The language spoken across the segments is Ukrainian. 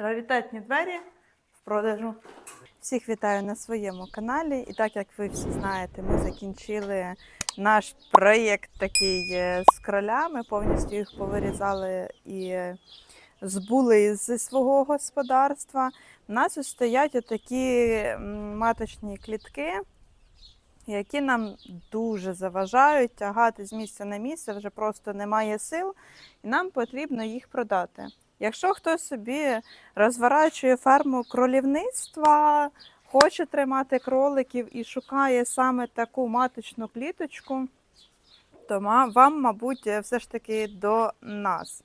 Раритетні двері в продажу. Всіх вітаю на своєму каналі. І так як ви всі знаєте, ми закінчили наш проєкт такий е, з кролями, повністю їх повирізали і збули зі свого господарства. У нас стоять отакі маточні клітки, які нам дуже заважають тягати з місця на місце, вже просто немає сил, і нам потрібно їх продати. Якщо хтось собі розворачує ферму кролівництва, хоче тримати кроликів і шукає саме таку маточну кліточку, то вам, мабуть, все ж таки до нас.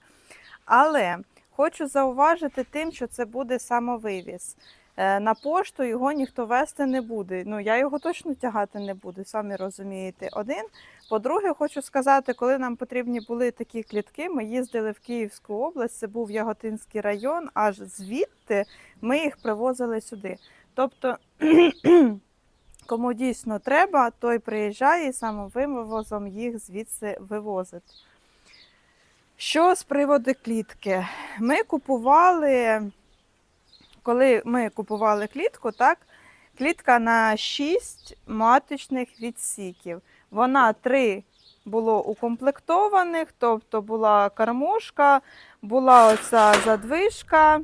Але хочу зауважити тим, що це буде самовивіз. Е, На пошту його ніхто вести не буде. Ну, я його точно тягати не буду, самі розумієте. Один. По-друге, хочу сказати, коли нам потрібні були такі клітки, ми їздили в Київську область, це був Яготинський район, аж звідти ми їх привозили сюди. Тобто, кому дійсно треба, той приїжджає і самовивозом їх звідси вивозить. Що з приводу клітки? Ми купували, коли ми купували клітку, так, клітка на 6 маточних відсіків. Вона три було укомплектованих, тобто була кормушка, була оця задвижка.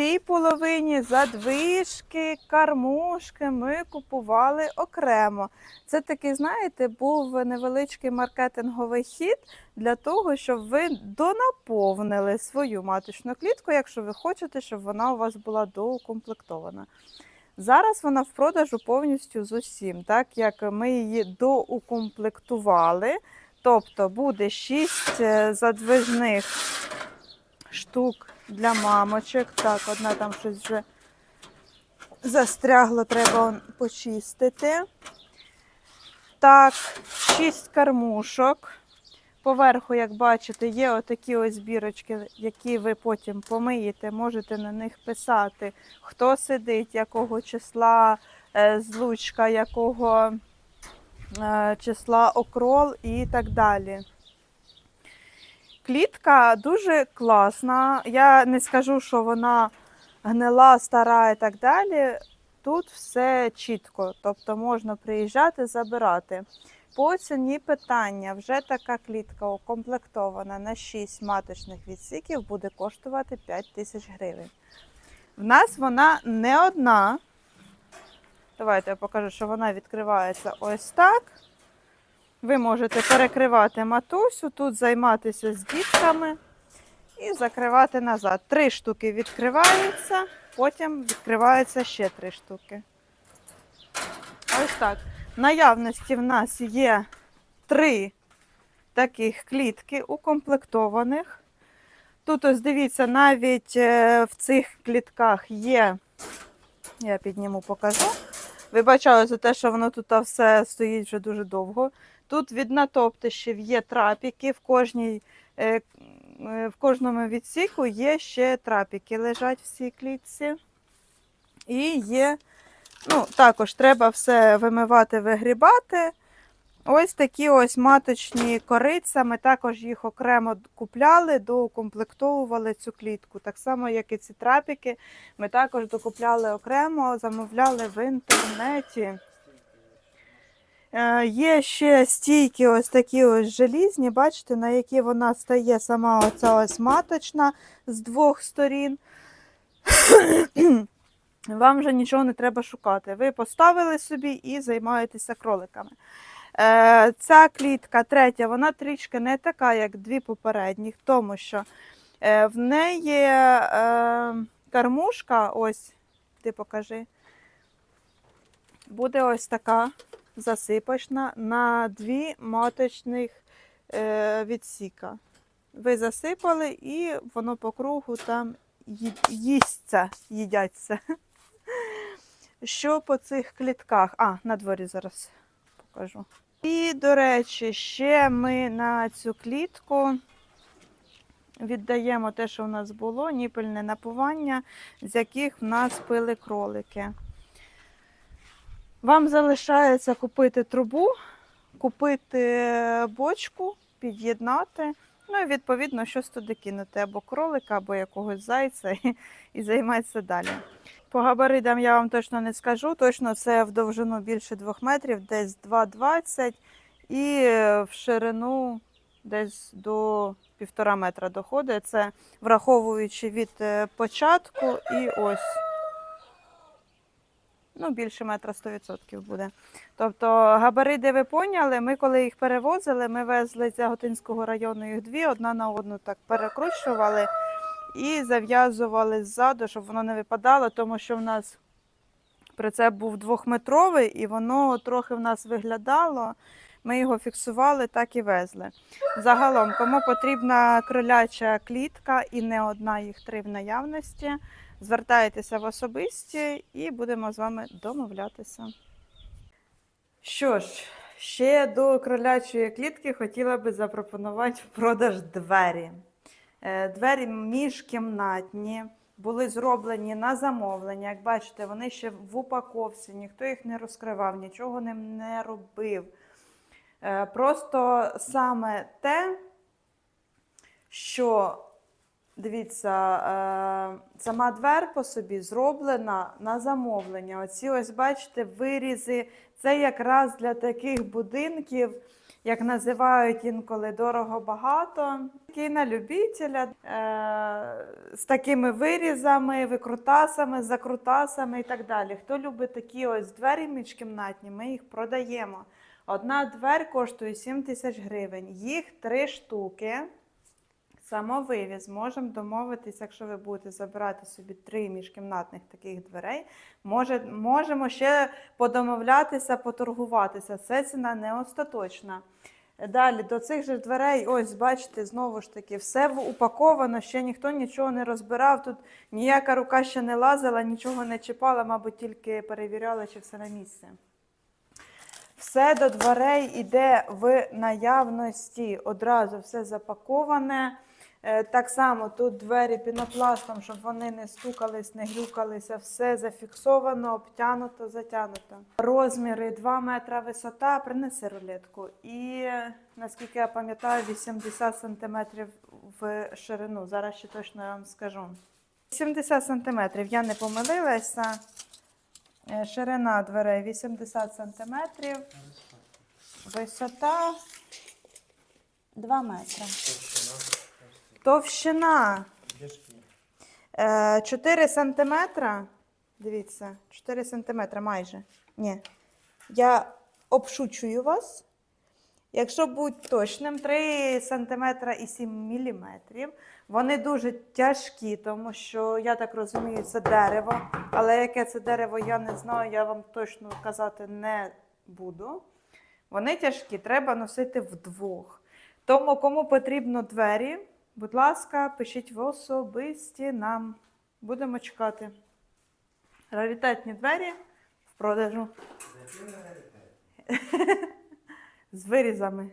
Цій половині задвижки, кормушки ми купували окремо. Це такий, знаєте, був невеличкий маркетинговий хід для того, щоб ви донаповнили свою маточну клітку, якщо ви хочете, щоб вона у вас була доукомплектована. Зараз вона в продажу повністю з усім, так як ми її доукомплектували. Тобто буде 6 задвижних штук для мамочок. Так, одна там щось вже застрягло, треба почистити. Так, 6 кормушок. Поверху, як бачите, є отакі ось бірочки, які ви потім помиєте, можете на них писати, хто сидить, якого числа е, злучка, якого е, числа окрол і так далі. Клітка дуже класна. Я не скажу, що вона гнила, стара і так далі. Тут все чітко, тобто можна приїжджати, забирати. По ціні питання, вже така клітка укомплектована на 6 маточних відсіків буде коштувати 5 тисяч гривень. В нас вона не одна. Давайте я покажу, що вона відкривається ось так. Ви можете перекривати матусю, тут займатися з дітками і закривати назад. Три штуки відкриваються, потім відкриваються ще три штуки. Ось так. Наявності в нас є три таких клітки укомплектованих. Тут, ось дивіться, навіть е, в цих клітках є, я підніму, покажу. Вибачаю за те, що воно тут все стоїть вже дуже довго. Тут від натоптищів є трапіки, в, кожній, е, е, в кожному відсіку є ще трапіки, лежать в цій клітці. І є, ну, також треба все вимивати, вигрібати. Ось такі ось маточні корица. Ми також їх окремо купляли, доукомплектовували цю клітку. Так само, як і ці трапіки, ми також докупляли окремо, замовляли в інтернеті. Е, Є ще стійки ось такі ось желізні, бачите, на які вона стає сама оця ось маточна з двох сторін. Вам вже нічого не треба шукати. Ви поставили собі і займаєтеся кроликами. Е, Ця клітка третя, вона трішки не така, як дві попередніх, тому що е, в неї кормушка, ось, ти покажи, буде ось така засипочна на дві маточних е, відсіка. Ви засипали і воно по кругу там їсться, їдяться. Що по цих клітках? А, на дворі зараз покажу. І, до речі, ще ми на цю клітку віддаємо те, що в нас було, ніпельне напування, з яких в нас пили кролики. Вам залишається купити трубу, купити бочку, під'єднати Ну і відповідно щось туди кинути, або кролика, або якогось зайця, і, і займатися далі. По габаритам я вам точно не скажу. Точно це в довжину більше 2 метрів, десь 2,20 і в ширину десь до півтора метра доходить. Це враховуючи від е, початку і ось. Ну, більше метра 100% буде. Тобто габарити ви поняли, ми коли їх перевозили, ми везли з Яготинського району їх дві, одна на одну так перекручували і зав'язували ззаду, щоб воно не випадало, тому що в нас прицеп був двохметровий і воно трохи в нас виглядало. Ми його фіксували, так і везли. Загалом, кому потрібна кроляча клітка і не одна їх три в наявності, звертайтеся в особисті і будемо з вами домовлятися. Що ж, ще до кролячої клітки хотіла би запропонувати в продаж двері. Е, Двері міжкімнатні, були зроблені на замовлення. Як бачите, вони ще в упаковці, ніхто їх не розкривав, нічого ним не робив. Е, Просто саме те, що дивіться, е, сама двер по собі зроблена на замовлення. Оці ось бачите вирізи. Це якраз для таких будинків, як називають інколи дорого багато. Такий на любителя е, з такими вирізами, викрутасами, закрутасами і так далі. Хто любить такі ось двері міжкімнатні, ми їх продаємо. Одна двер коштує 7 тисяч гривень. Їх три штуки. Самовивіз. Можемо домовитись, якщо ви будете забирати собі три міжкімнатних таких дверей. Може, можемо ще подомовлятися, поторгуватися. Це ціна не остаточна. Далі до цих же дверей, ось бачите, знову ж таки, все упаковано, ще ніхто нічого не розбирав. Тут ніяка рука ще не лазила, нічого не чіпала, мабуть, тільки перевіряла, чи все на місці. Все до дверей йде в наявності. Одразу все запаковане. Е, Так само тут двері пінопластом, щоб вони не стукались, не глюкалися. Все зафіксовано, обтянуто, затягнуто. Розміри 2 метра висота, принеси рулетку. І наскільки я пам'ятаю, 80 сантиметрів в ширину. Зараз ще точно я вам скажу. 70 сантиметрів, я не помилилася. Е, Ширина дверей 80 сантиметрів. Висота 2 метри. Товщина е, 4 сантиметра. Дивіться, 4 сантиметра майже. Ні. Я обшучую вас. Якщо бути точним, 3 сантиметра і 7 міліметрів. Вони дуже тяжкі, тому що, я так розумію, це дерево. Але яке це дерево, я не знаю, я вам точно казати не буду. Вони тяжкі, треба носити вдвох. Тому, кому потрібно двері, будь ласка, пишіть в особисті нам. Будемо чекати. Раритетні двері в продажу. З вирізами.